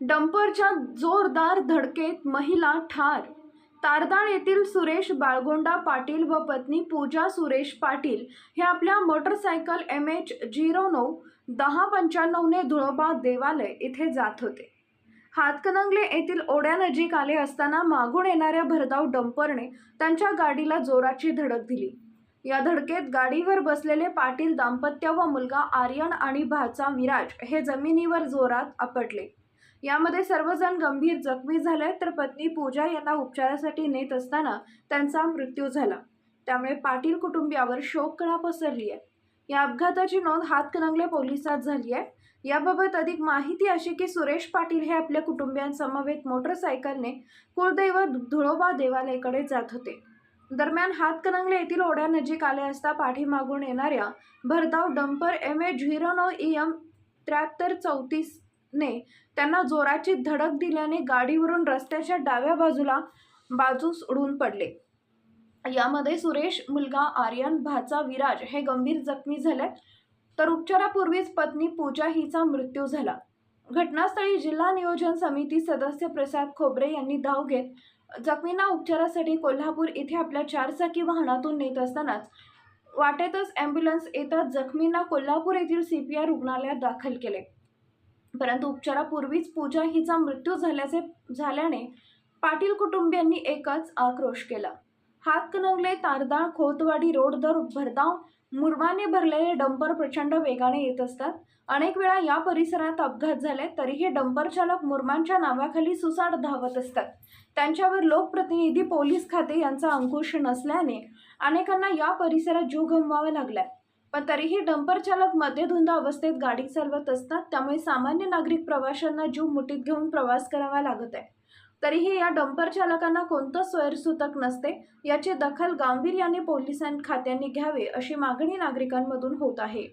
डंपरच्या जोरदार धडकेत महिला ठार. तारदाळ येथील सुरेश बाळगोंडा पाटील व पत्नी पूजा सुरेश पाटील हे आपल्या मोटरसायकल एम एच झिरो नऊ दहा पंच्याण्णवने धुळोबा देवालय इथे जात होते. हातकणंगले येथील ओढ्यानजीक आले असताना मागून येणाऱ्या भरधाव डंपरने त्यांच्या गाडीला जोराची धडक दिली. या धडकेत गाडीवर बसलेले पाटील दाम्पत्य व मुलगा आर्यन आणि भाचा विराज हे जमिनीवर जोरात आपटले. यामध्ये सर्वजण गंभीर जखमी झाले तर पत्नी पूजा यांना उपचारासाठी नेत असताना त्यांचा मृत्यू झाला. त्यामुळे पाटील कुटुंबियावर शोककळा पसरली आहे. या अपघाताची नोंद हातकणंगले पोलिसात झाली आहे. याबाबत अधिक माहिती अशी की सुरेश पाटील हे आपल्या कुटुंबियांसमवेत मोटरसायकलने कुलदैवत धुळोबा देवालयाकडे जात होते. दरम्यान हातकणंगले येथील ओढ्यानजीक आले असता पाठीमागून येणाऱ्या भरधाव डंपर एम ए झिरो नऊ ई एम त्र्याहत्तर चौतीस ने त्यांना जोराची धडक दिल्याने गाडीवरून रस्त्याच्या डाव्या बाजूला बाजूस उडून पडले. यामध्ये सुरेश मुलगा आर्यन भाचा विराज हे गंभीर जखमी झाले. तर उपचारापूर्वीच पत्नी पूजा हिचा मृत्यू झाला. घटनास्थळी जिल्हा नियोजन समिती सदस्य प्रसाद खोबरे यांनी धाव घेत जखमींना उपचारासाठी कोल्हापूर इथे आपल्या चारचाकी वाहनातून नेत असतानाच वाटेतच ॲम्ब्युलन्स येताच जखमींना कोल्हापूर येथील सी पी आर रुग्णालयात दाखल केले. परंतु उपचारापूर्वीच पूजा हिचा मृत्यू झाल्याचे झाल्याने पाटील कुटुंबियांनी एकच आक्रोश केला. हातकणंगले तारदाळ खोतवाडी रोड दर भरधाव मुरमाने भरलेले डंपर प्रचंड वेगाने येत असतात. अनेक वेळा या परिसरात अपघात झाले तरीही डंपर चालक मुरमांच्या नावाखाली सुसाट धावत असतात. त्यांच्यावर लोकप्रतिनिधी पोलीस खाते यांचा अंकुश नसल्याने अनेकांना या परिसरात जीव गमवावा लागलाय. पण तरीही डंपर चालक मध्यधुंद अवस्थेत गाडी चालवत असतात त्यामुळे सामान्य नागरिक प्रवाशांना जीव मुठीत घेऊन प्रवास करावा लागत आहे. तरीही या डंपर चालकांना कोणतं स्वयंसूतक नसते याची दखल गांभीर्याने पोलिसां खात्यांनी घ्यावे अशी मागणी नागरिकांमधून होत आहे.